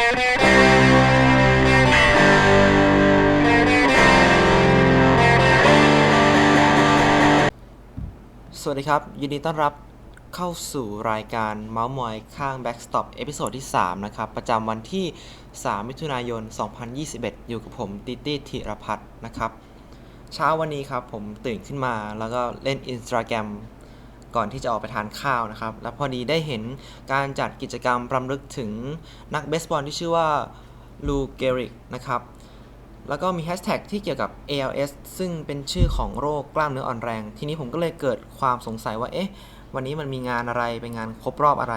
สวัสดีครับ ยินดีต้อนรับเข้าสู่รายการเมาส์มอยข้าง Backstop เอพิโซดที่ 3 นะครับ ประจำวันที่ 3 มิถุนายน 2021 อยู่กับผมติตี้ธีรพัฒน์นะครับ เช้าวันนี้ครับผมตื่นขึ้นมาแล้วก็เล่น Instagram ก่อนที่จะออกไปทานข้าวนะครับ แล้วพอดีได้เห็นการจัดกิจกรรมรำลึกถึงนักเบสบอลที่ชื่อว่าลูเกริกนะครับ แล้วก็มีแฮชแท็กที่เกี่ยวกับ ALS ซึ่งเป็นชื่อของโรคกล้ามเนื้ออ่อนแรง ทีนี้ผมก็เลยเกิดความสงสัยว่า เอ๊ะ วันนี้มันมีงานอะไร เป็นงานครบรอบอะไร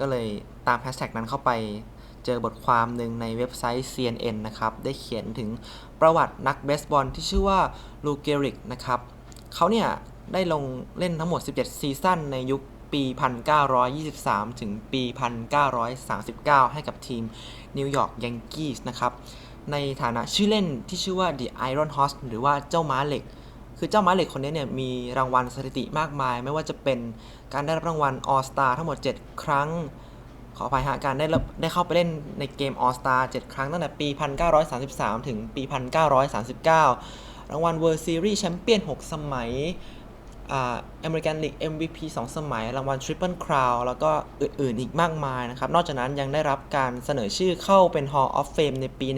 ก็เลยตามแฮชแท็กนั้นเข้าไป เจอบทความหนึ่งในเว็บไซต์ CNN นะครับ ได้เขียนถึงประวัตินักเบสบอลที่ชื่อว่าลูเกริกนะครับ เขาเนี่ย ได้ลงเล่นทั้งหมด 17 ซีซั่นในยุคปี 1923 ถึงปี 1939 ให้กับทีมนิวยอร์กยังกี้สนะครับ ในฐานะชื่อเล่นที่ชื่อว่า The Iron Horse หรือว่าเจ้าม้าเหล็ก คือเจ้าม้าเหล็กคนนี้เนี่ยมีรางวัลสถิติมากมาย ไม่ว่าจะเป็นการได้รับรางวัล All Star ทั้งหมด 7 ครั้ง ขออภัยฮะการได้รับได้เข้าไปเล่นในเกม All Star 7 ครั้งตั้งแต่ปี 1933 ถึงปี 1939 รางวัล World Series Champion 6 สมัย อ่าอเมริกันลีก MVP 2 สมัย รางวัล Triple Crown แล้วก็อื่น ๆ อีกมากมายนะครับ นอกจากนั้นยังได้รับการเสนอชื่อเข้าเป็น Hall of Fame ในปี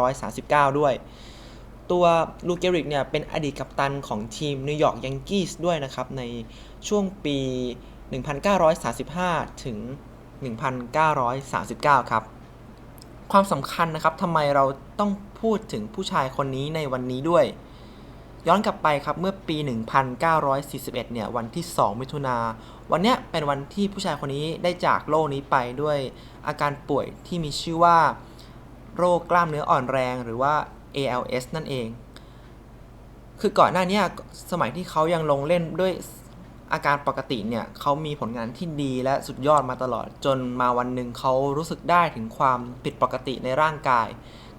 1939 ด้วย ตัวลูเกริกเนี่ยเป็นอดีตกัปตันของทีมนิวยอร์กยังกี้สด้วยนะครับ ในช่วงปี 1935 ถึง 1939 ครับ ความสำคัญนะครับทำไมเราต้องพูดถึงผู้ชายคนนี้ในวันนี้ด้วย ย้อนกลับไปครับเมื่อปี 1941 เนี่ยวันที่ 2 มิถุนา วันเนี้ยเป็นวันที่ผู้ชายคนนี้ได้จากโลกนี้ไปด้วยอาการป่วยที่มีชื่อว่า โรคกล้ามเนื้ออ่อนแรงหรือว่า ALS นั่นเอง คือก่อนหน้านี้สมัยที่เขายังลงเล่นด้วยอาการปกติเนี่ยเขามีผลงานที่ดีและสุดยอดมาตลอดจนมาวันหนึ่งเขารู้สึกได้ถึงความผิดปกติในร่างกาย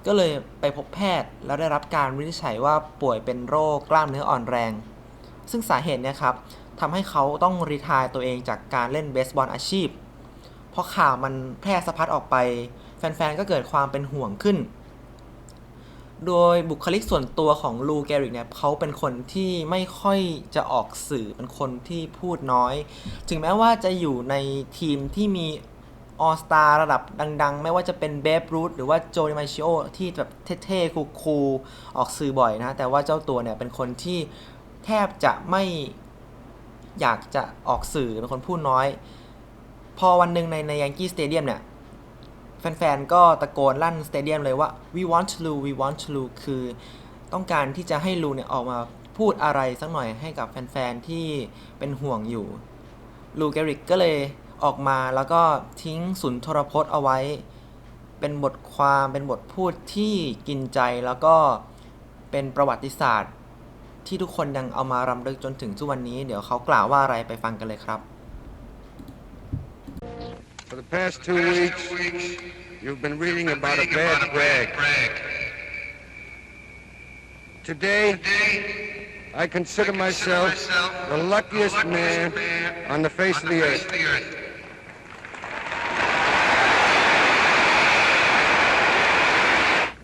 ก็เลยไปพบแพทย์แล้วได้รับการวินิจฉัยว่าป่วยเป็นโรคกล้ามเนื้ออ่อนแรง ซึ่งสาเหตุเนี่ยครับทำให้เขาต้องรีทายตัวเองจากการเล่นเบสบอลอาชีพ เพราะข่าวมันแพร่สะพัดออกไป แฟนๆ ก็เกิดความเป็นห่วงขึ้น โดยบุคลิกส่วนตัวของลูแกริกเนี่ยเขาเป็นคนที่ไม่ค่อยจะออกสื่อเป็นคนที่พูดน้อย ถึงแม้ว่าจะอยู่ในทีมที่มี ออสตาระดับดัง ๆ ไม่ว่าจะเป็นเบฟรูทหรือว่าโจดิมาชิโอที่แบบเท่ๆคูลๆออกสื่อบ่อยนะ แต่ว่าเจ้าตัวเนี่ยเป็นคนที่แทบจะไม่อยากจะออกสื่อเป็นคนพูดน้อย พอวันหนึ่งในในยังกี้สเตเดียมเนี่ย แฟนๆ ก็ตะโกนลั่นสเตเดียมเลยว่า we want Lu we want Lu คือต้องการที่จะให้ลูเนี่ยออกมาพูดอะไรสักหน่อยให้กับแฟนๆ ที่เป็นห่วงอยู่ ลูเกริกก็เลย ออกมาแล้วก็ทิ้งสุนทรพจน์เอาไว้ เป็นบทความเป็นบทพูดที่กินใจแล้วก็เป็นประวัติศาสตร์ ที่ทุกคนยังเอามารำลึกจนถึงทุกวันนี้ เดี๋ยวเขากล่าวว่าอะไรไปฟังกันเลยครับ For the past two weeks, you've been reading about a bad brag. Today, I consider myself the luckiest man on the face of the earth.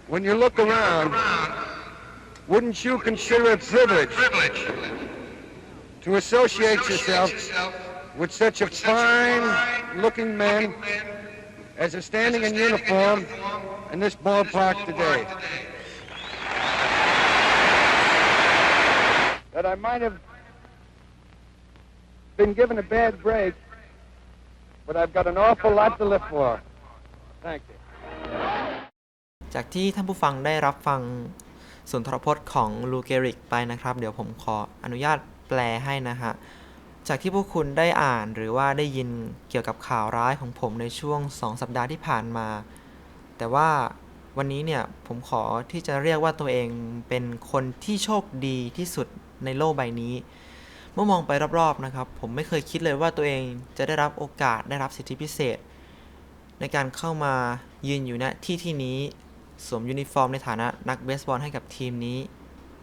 When you look around, wouldn't you consider it privilege to associate yourself with such a fine-looking man as is standing in uniform in this ballpark today. That I might have been given a bad break, but I've got an awful lot to live for. Thank you. จากที่ท่านผู้ฟังได้รับฟังสุนทรพจน์ของลูเกริกไปนะครับ เดี๋ยวผมขออนุญาตแปลให้นะฮะ จากที่พวกคุณได้อ่านหรือว่าได้ยินเกี่ยวกับข่าวร้ายของผมในช่วง 2 สัปดาห์ที่ผ่านมา แต่ว่าวันนี้เนี่ยผมขอที่จะเรียกว่าตัวเองเป็นคนที่โชคดีที่สุดในโลกใบนี้ เมื่อมองไปรอบๆนะครับ ผมไม่เคยคิดเลยว่าตัวเองจะได้รับโอกาสได้รับสิทธิพิเศษ ในการเข้ามายืนอยู่ณที่ที่นี้ สวมยูนิฟอร์มในฐานะนักเบสบอลให้กับทีมนี้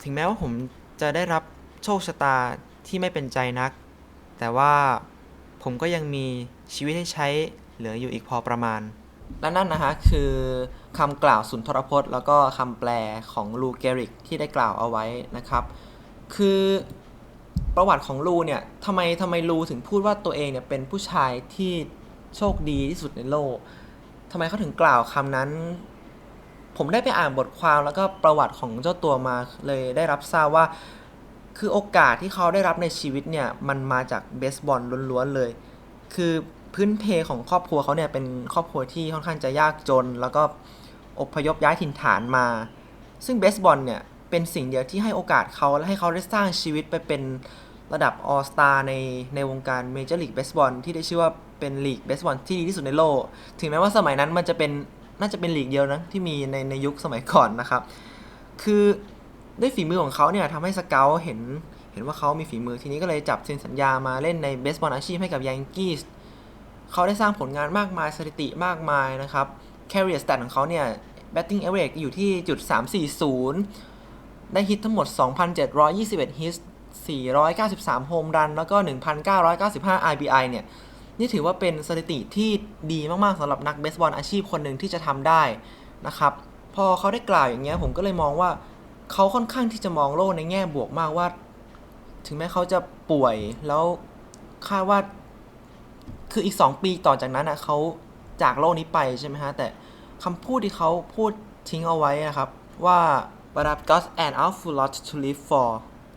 ถึงแม้ว่าผมจะได้รับโชคชะตาที่ไม่เป็นใจนัก แต่ว่าผมก็ยังมีชีวิตให้ใช้เหลืออยู่อีกพอประมาณ และนั่นนะฮะคือคำกล่าวสุนทรพจน์ แล้วก็คำแปลของลูเกริกที่ได้กล่าวเอาไว้นะครับ คือประวัติของลูเนี่ยทำไมทำไมลูถึงพูดว่าตัวเองเนี่ยเป็นผู้ชายที่โชคดีที่สุดในโลกทำไมเขาถึงกล่าวคำนั้น ผมได้ไปอ่านบทความแล้วก็ประวัติของเจ้าตัวมาเลยได้รับทราบว่า คือโอกาสที่เขาได้รับในชีวิตเนี่ยมันมาจากเบสบอลล้วนๆเลย คือพื้นเพของครอบครัวเขาเนี่ยเป็นครอบครัวที่ค่อนข้างจะยากจน แล้วก็อพยพย้ายถิ่นฐานมา ซึ่งเบสบอลเนี่ยเป็นสิ่งเดียวที่ให้โอกาสเขาและให้เขาได้สร้างชีวิตไปเป็นระดับออสตาในในวงการเมเจอร์ลีกเบสบอลที่ได้ชื่อว่าเป็นลีกเบสบอลที่ดีที่สุดในโลก ถึงแม้ว่าสมัยนั้นมันจะเป็น น่าจะเป็นลีกเดียวนะที่มีในในยุคสมัยก่อนนะครับ คือด้วยฝีมือของเขาเนี่ยทำให้สเกลเห็นเห็นว่าเขามีฝีมือทีนี้ก็เลยจับเซ็นสัญญามาเล่นในเบสบอลอาชีพให้กับยังกี้สเขาได้สร้างผลงานมากมายสถิติมากมายนะครับ career stat ของเขาเนี่ย batting average อยู่ที่จุด340 ได้ฮิตทั้งหมด 2,721 ฮิต493 โฮมรัน แล้วก็ 1,995 RBI เนี่ย นี่ถือว่าเป็นสถิติที่ดีมากๆสำหรับนักเบสบอลอาชีพคนหนึ่งที่จะทำได้นะครับ พอเขาได้กล่าวอย่างเงี้ยผมก็เลยมองว่าเขาค่อนข้างที่จะมองโลกในแง่บวกมากว่า ถึงแม้เขาจะป่วยแล้วคาดว่า คืออีก 2 ปีต่อจากนั้นอะเขาจากโลกนี้ไปใช่ไหมฮะ แต่คำพูดที่เขาพูดทิ้งเอาไว้นะครับ ว่า but I've got an awful lot to live for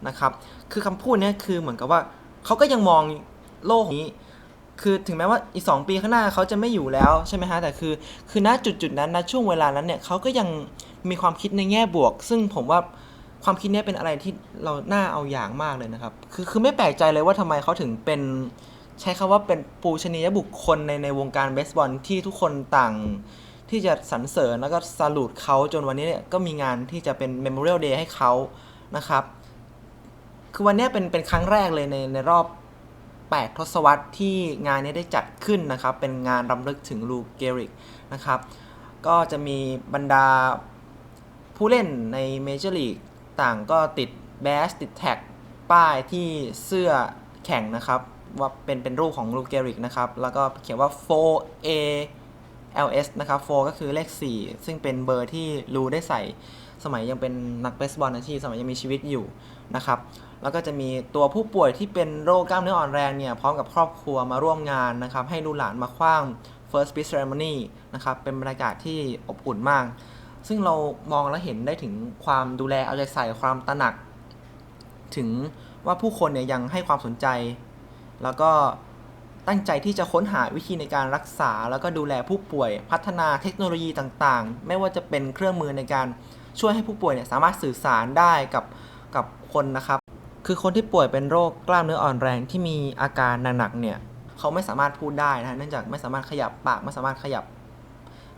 นะครับ คือคำพูดเนี้ยคือเหมือนกับว่า เขาก็ยังมองโลกนี้ คือถึงแม้ว่าอีก 2 ปีข้างหน้าเขาจะไม่อยู่แล้วใช่ไหมฮะแต่คือ คือณจุดจุดนั้นณช่วงเวลานั้นเนี่ยเขาก็ยังมีความคิดในแง่บวก ซึ่งผมว่าความคิดนี้เป็นอะไรที่เราน่าเอาอย่างมากเลยนะครับ คือคือไม่แปลกใจเลยว่าทำไมเขาถึงเป็นใช้คำว่าเป็นปูชนียบุคคลในในวงการเบสบอลที่ทุกคนต่างที่จะสรรเสริญแล้วก็สลูดเขาจนวันนี้เนี่ยก็มีงานที่จะเป็น Memorial Day ให้เขานะครับ คือวันนี้เป็นเป็นครั้งแรกเลยในในรอบ 8 ทศวรรษที่งานนี้ได้จัดขึ้นนะครับ เป็นงานรำลึกถึงลูเกริกนะครับ ก็จะมีบรรดาผู้เล่นในเมเจอร์ลีกต่างก็ติดแบสติดแท็กป้ายที่เสื้อแข่งนะครับ ว่าเป็นเป็นรูปของลูเกริกนะครับ แล้วก็เขียนว่า 4A LS นะครับ 4 ก็คือเลข 4 ซึ่งเป็นเบอร์ที่ลูได้ใส่สมัยยังเป็นนักเบสบอลอาชีพสมัยยังมีชีวิตอยู่นะครับแล้วก็จะมีตัวผู้ป่วยที่เป็นโรคกล้ามเนื้ออ่อนแรงเนี่ยพร้อมกับครอบครัวมาร่วมงานนะครับ ให้ลูกหลานมาคว้าง first pitch ceremony นะครับเป็นบรรยากาศที่อบอุ่นมาก ซึ่งเรามองแล้วเห็นได้ถึงความดูแลเอาใจใส่ความตระหนัก ถึงว่าผู้คนเนี่ยยังให้ความสนใจ แล้วก็ ตั้งใจที่จะค้นหาวิธีในการรักษา แล้วก็ดูแลผู้ป่วย พัฒนาเทคโนโลยีต่างๆ ไม่ว่าจะเป็นเครื่องมือในการช่วยให้ผู้ป่วยเนี่ยสามารถสื่อสารได้กับกับคนนะครับ คือคนที่ป่วยเป็นโรคกล้ามเนื้ออ่อนแรงที่มีอาการหนักๆเนี่ยเขาไม่สามารถพูดได้นะเนื่องจากไม่สามารถขยับปากไม่สามารถขยับ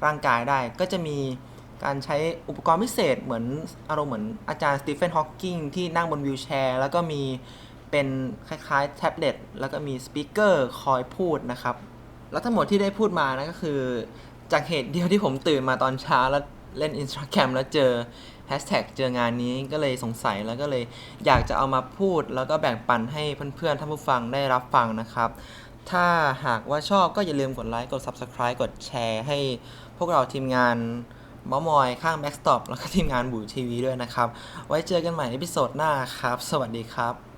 ร่างกายได้ ก็จะมีการใช้อุปกรณ์พิเศษเหมือนอารมณ์เหมือนอาจารย์สตีเฟนฮอว์กิงที่นั่งบนวิวแชร์ แล้วก็มี เป็นคล้ายๆแท็บเล็ตแล้วก็มีสปีกเกอร์คอยพูดนะครับ แล้วทั้งหมดที่ได้พูดมานะก็คือ จากเหตุเดียวที่ผมตื่นมาตอนเช้าแล้วเล่น Instagram แล้วเจอแฮชแท็กเจองานนี้ก็เลยสงสัยแล้วก็เลยอยากจะเอามาพูด แล้วก็แบ่งปันให้เพื่อนๆท่านผู้ฟังได้รับฟังนะครับ ถ้าหากว่าชอบก็อย่าลืมกดไลค์กด Subscribe กดแชร์ให้พวกเราทีมงานมามอยข้าง Backstop แล้วก็ทีมงานบูทีวีด้วยนะครับ ไว้เจอกันใหม่ในพิโซดหน้าครับ สวัสดีครับ